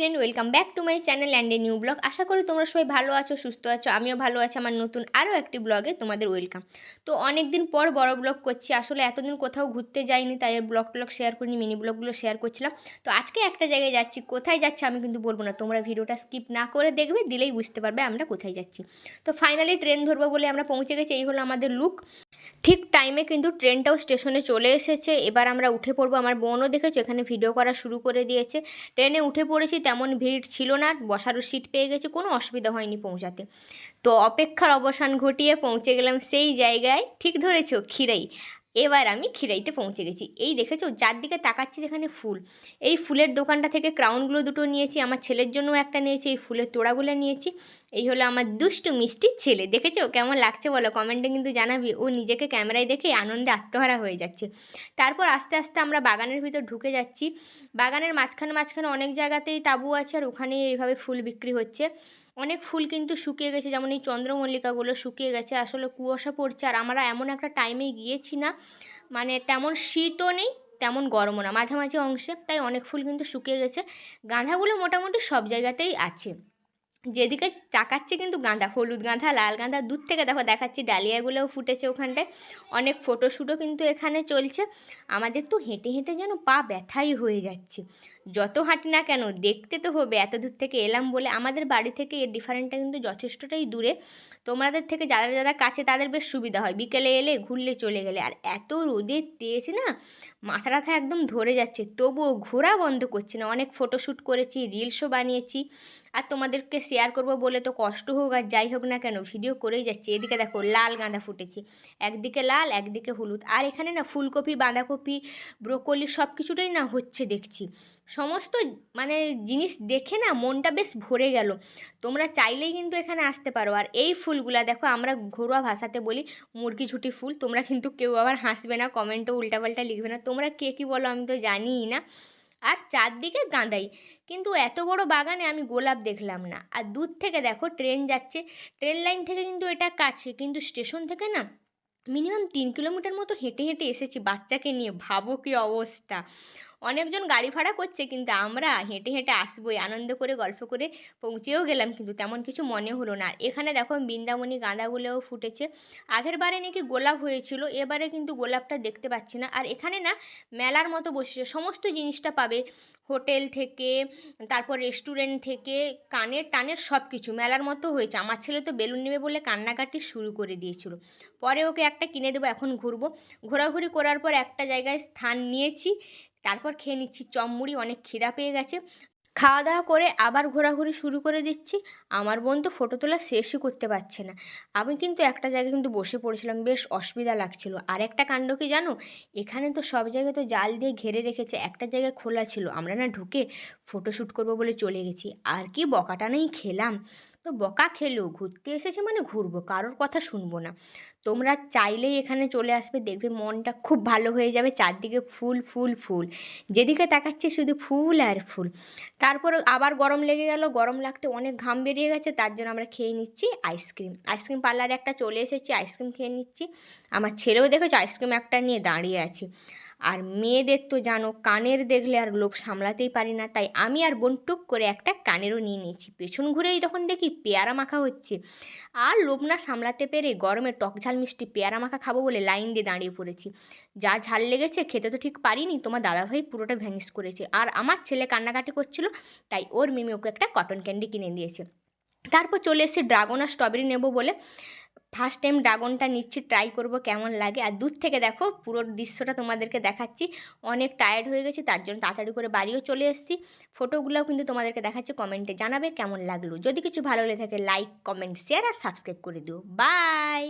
Friend welcome back to my channel and a new blog আশা করি তোমরা সবাই ভালো আছো, সুস্থ আছো, আমিও ভালো আছি, আমার নতুন আরও একটি ব্লগে তোমাদের ওয়েলকাম তো অনেক দিন পর বড় ব্লগ করছি, আসলে এতদিন কোথাও ঘুরতে যাইনি, তাই এর ব্লগ টলগ শেয়ার করিনি মিনি ব্লগগুলো শেয়ার করছিলাম। তো আজকে একটা জায়গায় যাচ্ছি, কোথায় যাচ্ছি আমি কিন্তু বলব না, তোমরা ভিডিওটা স্কিপ না করে দেখবে, দিলেই বুঝতে পারবে আমরা কোথায় যাচ্ছি। তো ফাইনালি ট্রেন ধরবো বলে আমরা পৌঁছে গেছি, এই হলো আমাদের লুক ঠিক টাইমে কিন্তু ট্রেনটাও স্টেশনে চলে এসেছে, এবার আমরা উঠে পড়ব, আমার বোনও দেখেছ, এখানে ভিডিও করা শুরু করে দিয়েছে। ট্রেনে উঠে পড়েছি তেমন ভিড় ছিল না, বসারও সিট পেয়ে গেছে, কোনো অসুবিধা হয়নি পৌঁছাতে। তো অপেক্ষার অবসান ঘটিয়ে পৌঁছে গেলাম সেই জায়গায়, ঠিক ধরেছ, ক্ষীরাই। এবার আমি খিরাইতে পৌঁছে গেছি। এই দেখেছ? যার দিকে তাকাচ্ছি যেখানে ফুল। এই ফুলের দোকানটা থেকে ক্রাউনগুলো দুটো নিয়েছি, আমার ছেলের জন্য একটা নিয়েছি, এই ফুলের তোড়াগুলো নিয়েছি। এই হলো আমার দুষ্টু মিষ্টি ছেলে। দেখেছ? কেমন লাগছে বলো? কমেন্টে কিন্তু জানাবি। ও নিজেকে ক্যামেরায় দেখে আনন্দে আত্মহারা হয়ে যাচ্ছে। তারপর আস্তে আস্তে আমরা বাগানের ভিতর ঢুকে যাচ্ছি। বাগানের মাঝখানে মাঝখানে অনেক জায়গাতেই তাঁবু আছে আর ওখানেই এইভাবে ফুল বিক্রি হচ্ছে। অনেক ফুল কিন্তু শুকিয়ে গেছে, যেমন এই চন্দ্রমল্লিকাগুলো শুকিয়ে গেছে, আসলে কুয়াশা পড়ছে, আর আমরা এমন একটা টাইমে গিয়েছি না মানে তেমন শীতও নেই, তেমন গরমও না, মাঝামাঝি অংশে, তাই অনেক ফুল কিন্তু শুকিয়ে গেছে গাঁদাগুলো মোটামুটি সব জায়গাতেই আছে, যেদিকে তাকাচ্ছে কিন্তু গাঁদা, হলুদ গাঁদা লাল গাঁদা দূর থেকে দেখো দেখাচ্ছি, ডালিয়াগুলোও ফুটেছে ওখানটায়, অনেক ফটোশ্যুটও কিন্তু এখানে চলছে, আমাদের তো হেঁটে হেঁটে যেন পা ব্যথাই হয়ে যাচ্ছে যত হাঁটি না কেন দেখতে তো হবে, এত দূর থেকে এলাম বলে আমাদের বাড়ি থেকে এর ডিফারেন্টটা কিন্তু যথেষ্টটাই দূরে। তোমাদের থেকে যারা যারা কাছে তাদের বেশ সুবিধা হয়। বিকেলে এলে ঘুরলে চলে গেলে। আর এত রোদের তেজ না মাথা টাথা একদম ধরে যাচ্ছে। তবুও ঘোরা বন্ধ করছে না। অনেক ফটোশ্যুট করেছি রিলসও বানিয়েছি। আর তোমাদেরকে শেয়ার করব বলে তো কষ্ট হোক আর যাই হোক না কেন ভিডিও করেই যাচ্ছি। এদিকে দেখো লাল গাঁদা ফুটেছে। একদিকে লাল, একদিকে হলুদ। আর এখানে না ফুলকপি, বাঁধাকপি, ব্রোকলি সব কিছুটাই না হচ্ছে দেখছি। সমস্ত মানে জিনিস দেখে না মনটা বেশ ভরে গেল। তোমরা চাইলেই কিন্তু এখানে আসতে পারো। আর এই ফুলগুলা দেখো, আমরা ঘরোয়া ভাষাতে বলি মুরগি ঝুটি ফুল। তোমরা কিন্তু কেউ আবার হাসবে না কমেন্টও উল্টাপাল্টা লিখবে না। তোমরা কে কী বলো আমি তো জানিই না। আর চারদিকে গাঁদাই। কিন্তু এত বড় বাগানে আমি গোলাপ দেখলাম না। আর দূর থেকে দেখো, ট্রেন যাচ্ছে। ট্রেন লাইন থেকে কিন্তু এটা কাছে, কিন্তু স্টেশন থেকে না মিনিমাম তিন কিলোমিটার মতো হেঁটে হেঁটে এসেছি বাচ্চাকে নিয়ে। ভাবো কী অবস্থা। অনেকজন গাড়ি ভাড়া করছে, কিন্তু আমরা হেঁটে হেঁটে আসবোই, আনন্দ করে, গল্প করে পৌঁছেও গেলাম, কিন্তু তেমন কিছু মনে হলো না। আর এখানে দেখো বৃন্দাবনী গাঁদাগুলোও ফুটেছে। আগের বারে নাকি গোলাপ হয়েছিল, এবারে কিন্তু গোলাপটা দেখতে পাচ্ছি না। আর এখানে না মেলার মতো বসেছে, সমস্ত জিনিসটা পাবে। হোটেল থেকে, তারপর রেস্টুরেন্ট থেকে, কানের টানের সব কিছু মেলার মতো হয়েছে। আমার ছেলে তো বেলুন নেবে বলে কান্নাকাটি শুরু করে দিয়েছিল। পরে ওকে একটা কিনে দেবো, এখন ঘুরবো। ঘোরাঘুরি করার পর একটা জায়গায় স্থান নিয়েছি। তারপর খেয়ে নিচ্ছি। চমমুড়ি, অনেক খিদা পেয়ে গেছে। খাওয়া দাওয়া করে আবার ঘোরাঘুরি শুরু করে দিচ্ছি। আমার বোন তো ফটো তোলা শেষই করতে পারছে না। আমি কিন্তু একটা জায়গায় কিন্তু বসে পড়েছিলাম, বেশ অসুবিধা লাগছিল। আর একটা কাণ্ড কি জানো? এখানে তো সব জায়গায় তো জাল দিয়ে ঘেরে রেখেছে, একটা জায়গায় খোলা ছিল। আমরা না ঢুকে ফটোশ্যুট করব বলে চলে গেছি। আর কি বকাটা নেই খেলাম। তো বকা খেলেও ঘুরতে এসেছে মানে ঘুরবো, কারোর কথা শুনব না। তোমরা চাইলেই এখানে চলে আসবে, দেখবে মনটা খুব ভালো হয়ে যাবে, চারদিকে ফুল ফুল ফুল। যেদিকে তাকাচ্ছে শুধু ফুল আর ফুল। তারপর আবার গরম লেগে গেল, গরম লাগতে অনেক ঘাম বেরিয়ে গেছে, তার জন্য আমরা খেয়ে নিচ্ছি আইসক্রিম। আইসক্রিম পার্লারে একটা চলে এসেছি, আইসক্রিম খেয়ে নিচ্ছি। আমার ছেলেও দেখেছ, আইসক্রিম একটা নিয়ে দাঁড়িয়ে আছে। আর মেয়েদের তো জানো, কানের দেখলে আর লোভ সামলাতেই পারি না, তাই আমি আর বোন টুক করে একটা কানেরও নিয়ে নিয়েছি। পেছন ঘুরেই তখন দেখি পেয়ারা মাখা হচ্ছে, আর লোভ না সামলাতে পেরে গরমে টক ঝাল মিষ্টি পেয়ারা মাখা খাব বলে লাইন দিয়ে দাঁড়িয়ে পড়েছি। যা ঝাল লেগেছে খেতে তো ঠিক পারিনি, তোমার দাদাভাই পুরোটা ভ্যানিস করেছে, আর আমার ছেলে কান্নাকাটি করছিল, তাই ওর মিমি ওকে একটা কটন ক্যান্ডি কিনে দিয়েছে। তারপর চলে এসেছি ড্রাগন আর স্ট্রবেরি নেব বলে ফার্স্ট টাইম ড্রাগনটা নিচ্ছি ট্রাই করব কেমন লাগে। আর দূর থেকে দেখো, পুরো দৃশ্যটা তোমাদেরকে দেখাচ্ছি। অনেক টায়ার্ড হয়ে গেছি, তার জন্য তাড়াতাড়ি করে বাড়িও চলে এসেছি। ফটোগুলোও কিন্তু তোমাদেরকে দেখাচ্ছি কমেন্টে জানাবে কেমন লাগল। যদি কিছু ভালো লেগে থাকে লাইক কমেন্ট শেয়ার আর সাবস্ক্রাইব করে দিও। বাই